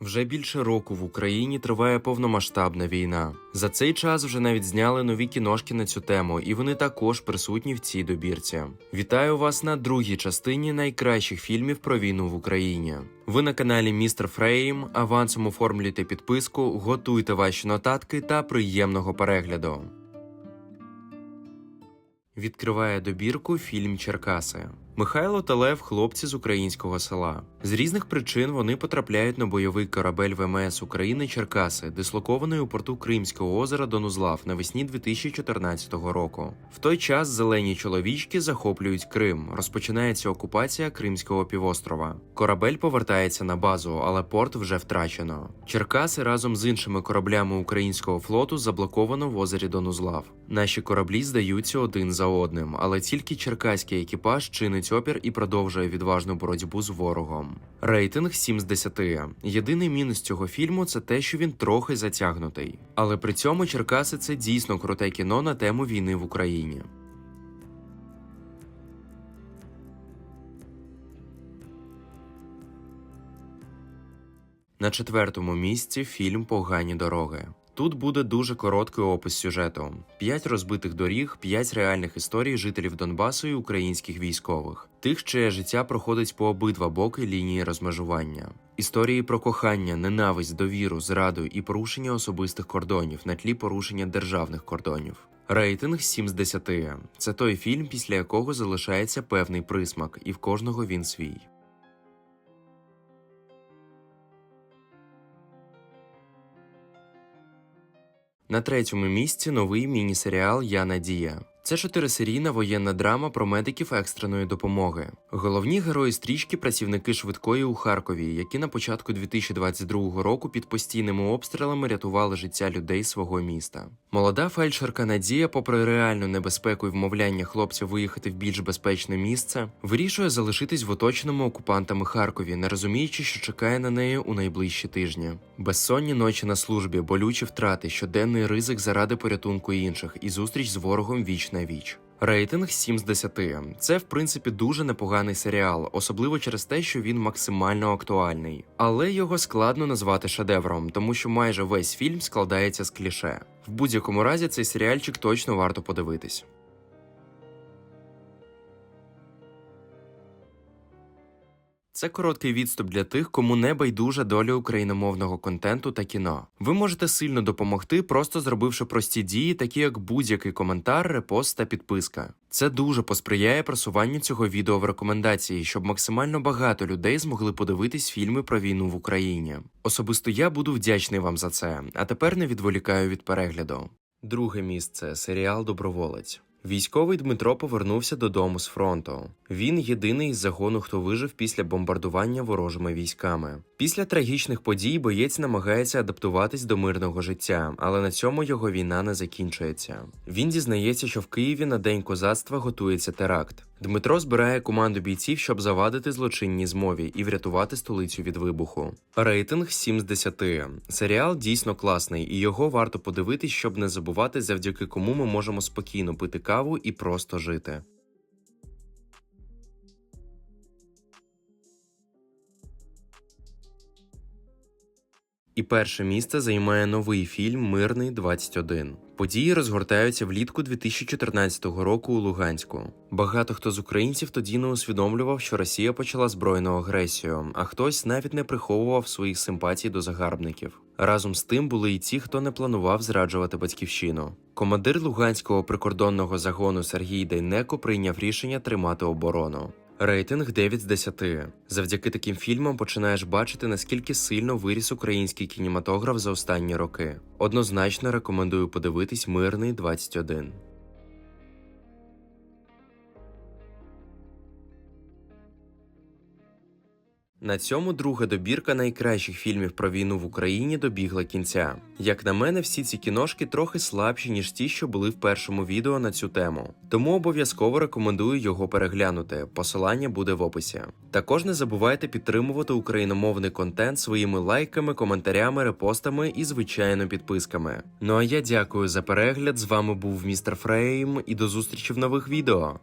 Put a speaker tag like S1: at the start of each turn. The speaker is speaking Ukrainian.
S1: Вже більше року в Україні триває повномасштабна війна. За цей час вже навіть зняли нові кіношки на цю тему, і вони також присутні в цій добірці. Вітаю вас на другій частині найкращих фільмів про війну в Україні. Ви на каналі Містер Фрейм. Авансом оформлюйте підписку, готуйте ваші нотатки та приємного перегляду. Відкриває добірку фільм Черкаси. Михайло та Лев хлопці з українського села. З різних причин вони потрапляють на бойовий корабель ВМС України Черкаси, дислокований у порту Кримського озера Донузлав навесні 2014 року. В той час зелені чоловічки захоплюють Крим. Розпочинається окупація Кримського півострова. Корабель повертається на базу, але порт вже втрачено. Черкаси разом з іншими кораблями українського флоту заблоковано в озері Донузлав. Наші кораблі здаються один за одним, але тільки черкаський екіпаж чинить опір і продовжує відважну боротьбу з ворогом. Рейтинг 7 з 10. Єдиний мінус цього фільму це те, що він трохи затягнутий. Але при цьому Черкаси це дійсно круте кіно на тему війни в Україні. На четвертому місці фільм Погані дороги. Тут буде дуже короткий опис сюжету: п'ять розбитих доріг, п'ять реальних історій жителів Донбасу і українських військових, тих, чиє життя проходить по обидва боки лінії розмежування. Історії про кохання, ненависть, довіру, зраду і порушення особистих кордонів на тлі порушення державних кордонів. Рейтинг 7 з 10. Це той фільм, після якого залишається певний присмак, і в кожного він свій. На третьому місці новий міні-серіал Я Надія. Це чотирисерійна воєнна драма про медиків екстреної допомоги. Головні герої стрічки працівники швидкої у Харкові, які на початку 2022 року під постійними обстрілами рятували життя людей свого міста. Молода фельдшерка Надія, попри реальну небезпеку і вмовляння хлопця виїхати в більш безпечне місце, вирішує залишитись в оточеному окупантами Харкові, не розуміючи, що чекає на неї у найближчі тижні. Безсонні ночі на службі, болючі втрати, щоденний ризик заради порятунку інших і зустріч з ворогом віч на віч. Рейтинг 7 з 10. Це в принципі дуже непоганий серіал, особливо через те, що він максимально актуальний. Але його складно назвати шедевром, тому що майже весь фільм складається з кліше. В будь-якому разі цей серіальчик точно варто подивитись. Це короткий відступ для тих, кому не байдужа доля україномовного контенту та кіно. Ви можете сильно допомогти, просто зробивши прості дії, такі як будь-який коментар, репост та підписка. Це дуже посприяє просуванню цього відео в рекомендації, щоб максимально багато людей змогли подивитись фільми про війну в Україні. Особисто я буду вдячний вам за це, а тепер не відволікаю від перегляду. Друге місце серіал Доброволець. Військовий Дмитро повернувся додому з фронту. Він єдиний із загону, хто вижив після бомбардування ворожими військами. Після трагічних подій боєць намагається адаптуватись до мирного життя, але на цьому його війна не закінчується. Він дізнається, що в Києві на день козацтва готується теракт. Дмитро збирає команду бійців, щоб завадити злочинній змові і врятувати столицю від вибуху. Рейтинг 7 з 10. Серіал дійсно класний, і його варто подивитись, щоб не забувати, завдяки кому ми можемо спокійно пити каву і просто жити. І перше місце займає новий фільм Мирний 21. Події розгортаються влітку 2014 року у Луганську. Багато хто з українців тоді не усвідомлював, що Росія почала збройну агресію, а хтось навіть не приховував своїх симпатій до загарбників. Разом з тим були і ті, хто не планував зраджувати батьківщину. Командир Луганського прикордонного загону Сергій Дейнеко прийняв рішення тримати оборону. Рейтинг 9 з 10. Завдяки таким фільмам починаєш бачити, наскільки сильно виріс український кінематограф за останні роки. Однозначно рекомендую подивитись Мирний 21. На цьому друга добірка найкращих фільмів про війну в Україні добігла кінця. Як на мене, всі ці кіношки трохи слабші, ніж ті, що були в першому відео на цю тему. Тому обов'язково рекомендую його переглянути. Посилання буде в описі. Також не забувайте підтримувати україномовний контент своїми лайками, коментарями, репостами і звичайно підписками. Ну а я дякую за перегляд. З вами був містер Фрейм і до зустрічі в нових відео.